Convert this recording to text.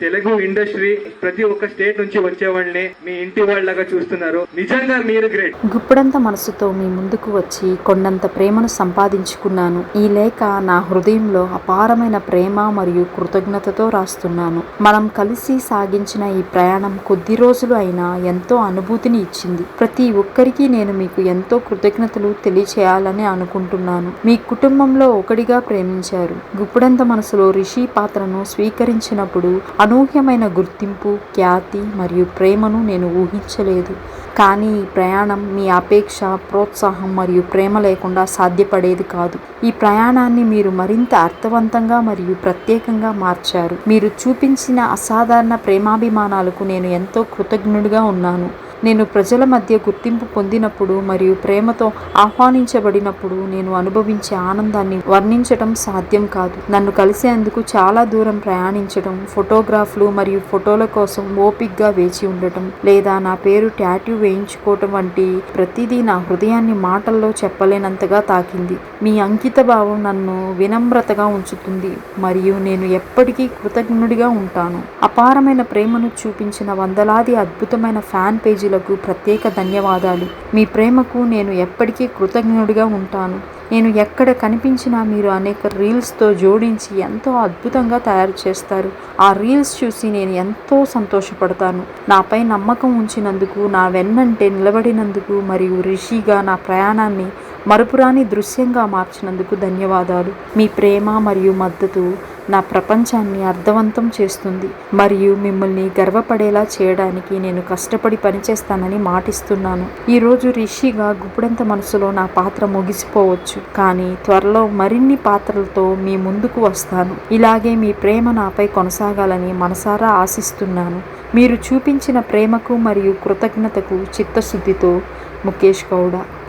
Telugu industry ప్రతి ఒక్క state నుంచి వచ్చేవాళ్ళని మీ ఇంటి వాళ్ళగా చూస్తున్నారు. నిజంగా మీరు గ్రేట్. గుప్పుడంత మనసుతో మీ ముందుకు వచ్చి కొండంత ప్రేమను సంపాదించుకున్నాను. ఈ లేఖ నా హృదయంలో అపారమైన ప్రేమ మరియు కృతజ్ఞతతో రాస్తున్నాను. మనం కలిసి సాగించిన ఈ ప్రయాణం కొద్ది రోజులు అయినా ఎంతో అనుభూతిని ఇచ్చింది. ప్రతి ఒక్కరికి నేను మీకు ఎంతో కృతజ్ఞతలు తెలియచేయాలని అనుకుంటున్నాను. మీ కుటుంబంలో ఒకటిగా ప్రేమించారు. గుప్పుడంత మనసులో రిషి పాత్రను స్వీకరించినప్పుడు అనూహ్యమైన గుర్తింపు ఖ్యాతి మరియు ప్రేమను నేను ఊహించలేదు. కానీ ఈ ప్రయాణం మీ అపేక్ష ప్రోత్సాహం మరియు ప్రేమ లేకుండా సాధ్యపడేది కాదు. ఈ ప్రయాణాన్ని మీరు మరింత అర్థవంతంగా మరియు ప్రత్యేకంగా మార్చారు. మీరు చూపించిన అసాధారణ ప్రేమాభిమానాలకు నేను ఎంతో కృతజ్ఞుడిగా ఉన్నాను. నేను ప్రజల మధ్య గుర్తింపు పొందినప్పుడు మరియు ప్రేమతో ఆహ్వానించబడినప్పుడు నేను అనుభవించే ఆనందాన్ని వర్ణించటం సాధ్యం కాదు. నన్ను కలిసేందుకు చాలా దూరం ప్రయాణించడం ఫోటోగ్రాఫ్లు మరియు ఫోటోల కోసం ఓపిక్గా వేచి ఉండటం లేదా నా పేరు ట్యాట్యూ వేయించుకోవటం వంటి ప్రతిదీ నా హృదయాన్ని మాటల్లో చెప్పలేనంతగా తాకింది. మీ అంకిత భావం నన్ను వినమ్రతగా ఉంచుతుంది మరియు నేను ఎప్పటికీ కృతజ్ఞుడిగా ఉంటాను. అపారమైన ప్రేమను చూపించిన వందలాది అద్భుతమైన ఫ్యాన్ పేజీలకు ప్రత్యేక ధన్యవాదాలు. మీ ప్రేమకు నేను ఎప్పటికీ కృతజ్ఞుడిగా ఉంటాను. నేను ఎక్కడ కనిపించినా మీరు అనేక రీల్స్తో జోడించి ఎంతో అద్భుతంగా తయారు చేస్తారు. ఆ రీల్స్ చూసి నేను ఎంతో సంతోషపడతాను. నాపై నమ్మకం ఉంచినందుకు నా వెన్నంటే నిలబడినందుకు మరియు రిషిగా నా ప్రయాణాన్ని మరుపురాని దృశ్యంగా మార్చినందుకు ధన్యవాదాలు. మీ ప్రేమ మరియు మద్దతు నా ప్రపంచాన్ని అర్థవంతం చేస్తుంది. మరియు మిమ్మల్ని గర్వపడేలా చేయడానికి నేను కష్టపడి పనిచేస్తానని మాటిస్తున్నాను. ఈరోజు రిషిగా గుప్పుడంత మనసులో నా పాత్ర ముగిసిపోవచ్చు. కానీ త్వరలో మరిన్ని పాత్రలతో మీ ముందుకు వస్తాను. ఇలాగే మీ ప్రేమ నాపై కొనసాగాలని మనసారా ఆశిస్తున్నాను. మీరు చూపించిన ప్రేమకు మరియు కృతజ్ఞతకు చిత్తశుద్ధితో ముఖేష్ గౌడ.